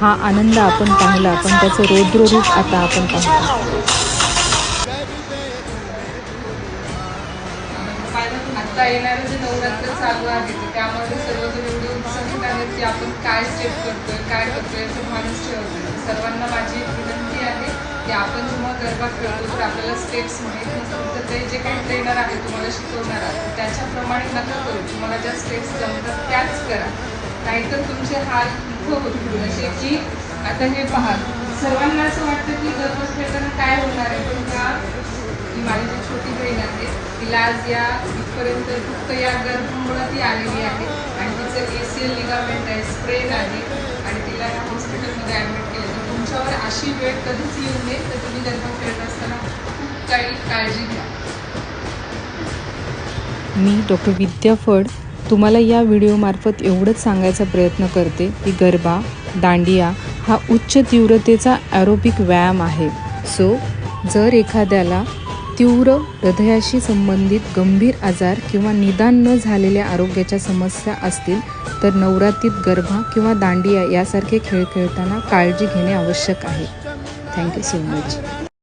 हा आनंद आपण पाहिला पण त्याचं रौद्र रूप आता आपण पाहतो आता येणारं जे नवरात्र चालू आहे तर त्यामध्ये सर्वजण एवढे उत्साहित आहेत की आपण काय स्टेप करतोय काय करतोय याचं भानच ठेवतोय सर्वांना माझी एक विनंती आहे की आपण जेव्हा गरबा खेळतो तर आपल्याला स्टेप्स माहीत नसतील तर ते जे काही ट्रेनर आहे तुम्हाला शिकवणार आहे त्याच्याप्रमाणे नका करू. तुम्हाला ज्या स्टेप्स जमतात त्याच करा. नाहीतर तुमचे हाल हो होतील जसे आता हे पहा. सर्वांना असं वाटतं की गरबा खेळताना काय होणार आहे? पण का? ती माझी जी छोटी बहीण आहे तिला आज या इथपर्यंत फक्त या गर्भामुळं ती आलेली आहे. आणि तिचं ए सी एल लिगामेंट आहे स्प्रेन आहे. आणि तिला या हॉस्पिटलमध्ये ॲडमिट केलं. तर तुमच्यावर अशी वेळ कधीच येऊ नये तर तुम्ही गर्भ खेळत असताना खूप काही काळजी घ्या. मी डॉक्टर विद्या फड तुम्हाला या व्हिडिओमार्फत एवढंच सांगायचा प्रयत्न करते की गरबा दांडिया हा उच्च तीव्रतेचा ॲरोबिक व्यायाम आहे. सो जर एखाद्याला तीव्र हृदयाशी संबंधित गंभीर आजार किंवा निदान न झालेल्या आरोग्याच्या समस्या असतील तर नवरात्रीत गरबा किंवा दांडिया यासारखे खेळ खेळताना काळजी घेणे आवश्यक आहे. Thank you so much